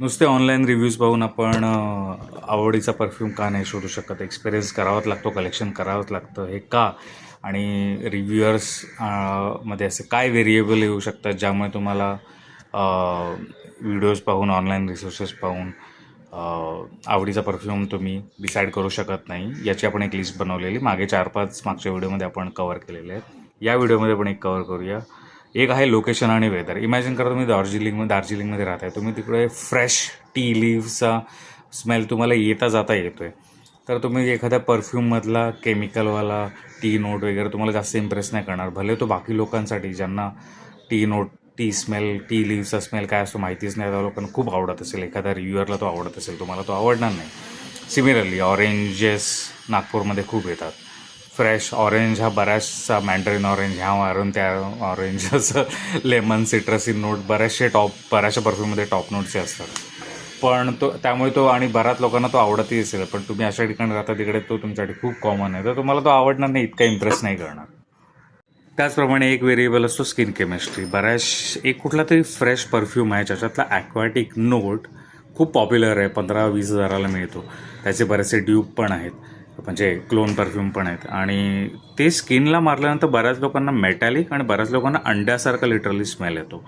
नुसते online reviews पाहून आपण आवडीचा परफ्यूम का नाही शोधू शकत? एक्सपिरियन्स करावाच लागतो कलेक्शन करावंच लागतं हे का? आणि रिव्ह्युअर्समध्ये असे काय व्हेरिएबल येऊ शकतात ज्यामुळे तुम्हाला व्हिडिओज पाहून ऑनलाईन रिसोर्सेस पाहून आवडीचा परफ्यूम तुम्ही डिसाईड करू शकत नाही? याची आपण एक लिस्ट बनवलेली. मागे चार पाच मागच्या व्हिडिओमध्ये आपण कवर केलेले आहेत. या व्हिडिओमध्ये पण एक कवर करूया. एक आहे लोकेशन आणि वेदर इमॅजिन करा तुम्ही दार्जिलिंगमध्ये दार्जिलिंगमध्ये राहताय. तुम्ही तिकडे फ्रेश टी लिव्हचा स्मेल तुम्हाला येता जाता येतो आहे तर तुम्ही एखाद्या परफ्यूममधला केमिकलवाला टी नोट वगैरे तुम्हाला जास्त इम्प्रेस नाही करणार. भले तो बाकी लोकांसाठी ज्यांना tea note tea smell tea लिव्हचा smell काय असतो माहितीच नाही त्या लोकांना खूप आवडत असेल. एखाद्या रिव्ह्युअरला तो आवडत असेल. तुम्हाला तो आवडणार नाही. सिमिलरली ऑरेंजेस नागपूरमध्ये खूप येतात. फ्रेश ऑरेंज हा बऱ्याचसा मँडरिन ऑरेंज ह्या मारून त्या ऑरेंज असं लेमन सिट्रसी नोट बऱ्याचशे टॉप बऱ्याचशा परफ्यूममध्ये टॉप नोटचे असतात. पण तो त्यामुळे तो आणि बऱ्याच लोकांना तो आवडतही असेल. पण तुम्ही अशा ठिकाणी राहता तिकडे तो तुमच्यासाठी खूप कॉमन आहे. तर तुम्हाला तो आवडणार नाही इतका इम्प्रेस नाही करणार. त्याचप्रमाणे एक व्हेरिएबल असतो स्किन केमिस्ट्री बऱ्याच एक कुठला तरी फ्रेश परफ्यूम आहे ज्याच्यातला ॲक्वॅटिक नोट खूप पॉप्युलर आहे पंधरा वीस हजाराला मिळतो. त्याचे बरेचसे ड्यूब पण आहेत. म्हणजे क्लोन परफ्यूम पण आहेत. आणि ते स्किनला मारल्यानंतर बऱ्याच लोकांना मेटॅलिक आणि बऱ्याच लोकांना अंड्यासारखा लिटरली स्मेल येतो.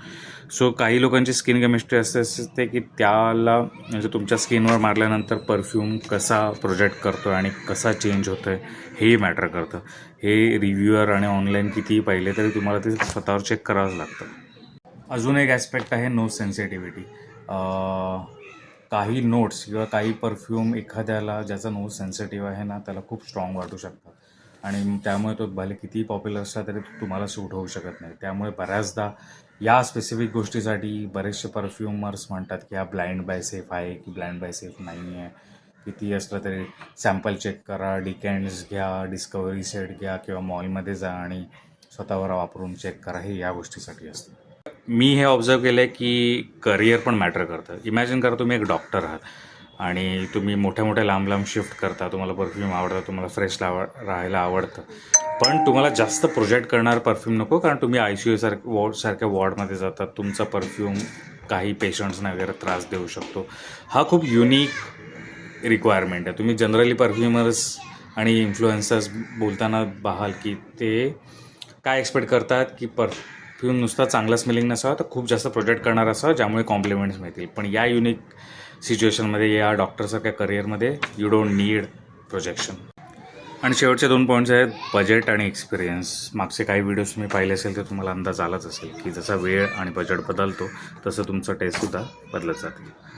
सो काही लोकांची स्किन केमिस्ट्री असते असते की त्याला म्हणजे तुमच्या स्किनवर मारल्यानंतर परफ्यूम कसा प्रोजेक्ट करतो आणि कसा चेंज होतो आहे हेही मॅटर करतं. हे रिव्ह्युअर आणि ऑनलाईन कितीही पाहिले तरी तुम्हाला ते स्वतःवर चेक करावंच लागतं. अजून एक ॲस्पेक्ट आहे नो सेन्सिटिव्हिटी काही नोट्स किंवा काही परफ्यूम एखाद्याला ज्याचा नोज सेन्सिटिव्ह आहे ना त्याला खूप स्ट्रॉंग वाटू शकतात. आणि त्यामुळे तो भले कितीही पॉप्युलर असला तरी तुम्हाला सूट होऊ शकत नाही. त्यामुळे बऱ्याचदा या स्पेसिफिक गोष्टीसाठी बरेचसे परफ्युमर्स म्हणतात की हा ब्लाइंड बाय सेफ आहे की ब्लाइंड बाय सेफ नाही आहे. किती असलं तरी सॅम्पल चेक करा डिकॅन्ड्स घ्या डिस्कवरी सेट घ्या किंवा मॉलमध्ये जा आणि स्वतःवर वापरून चेक करा. हे या गोष्टीसाठी असतं. मी हे ऑब्झर्व केलं आहे की करिअर पण मॅटर करतं. इमॅजिन करा तुम्ही एक डॉक्टर आहात आणि तुम्ही मोठ्या मोठ्या लांब लांब शिफ्ट करता तुम्हाला परफ्यूम आवडतं तुम्हाला फ्रेश लाव राहायला आवडतं. पण तुम्हाला जास्त प्रोजेक्ट करणार परफ्यूम नको कारण तुम्ही आय सी यूसारख वॉर्ड सारख्या वॉर्डमध्ये जातात. तुमचा परफ्यूम काही पेशंट्सना वगैरे त्रास देऊ शकतो. हा खूप युनिक रिक्वायरमेंट आहे. तुम्ही जनरली परफ्युमर्स आणि इन्फ्लुएन्सर्स बोलताना पाहाल की ते काय एक्सपेक्ट करतात की परफ्यूम नुसता चांगला स्मेलिंग नसावा तर खूप जास्त प्रोजेक्ट करणार असावा ज्यामुळे कॉम्प्लिमेंट्स मिळतील. पण या युनिक सिच्युएशनमध्ये या डॉक्टरसारख्या करिअरमध्ये यू डोंट नीड प्रोजेक्शन आणि शेवटचे दोन पॉईंट्स आहेत बजेट आणि एक्सपिरियन्स मागचे काही व्हिडिओज तुम्ही पाहिले असेल तर तुम्हाला अंदाज आलाच असेल की जसा वेळ आणि बजेट बदलतो तसं तुमचं टेस्टसुद्धा बदलत जाते.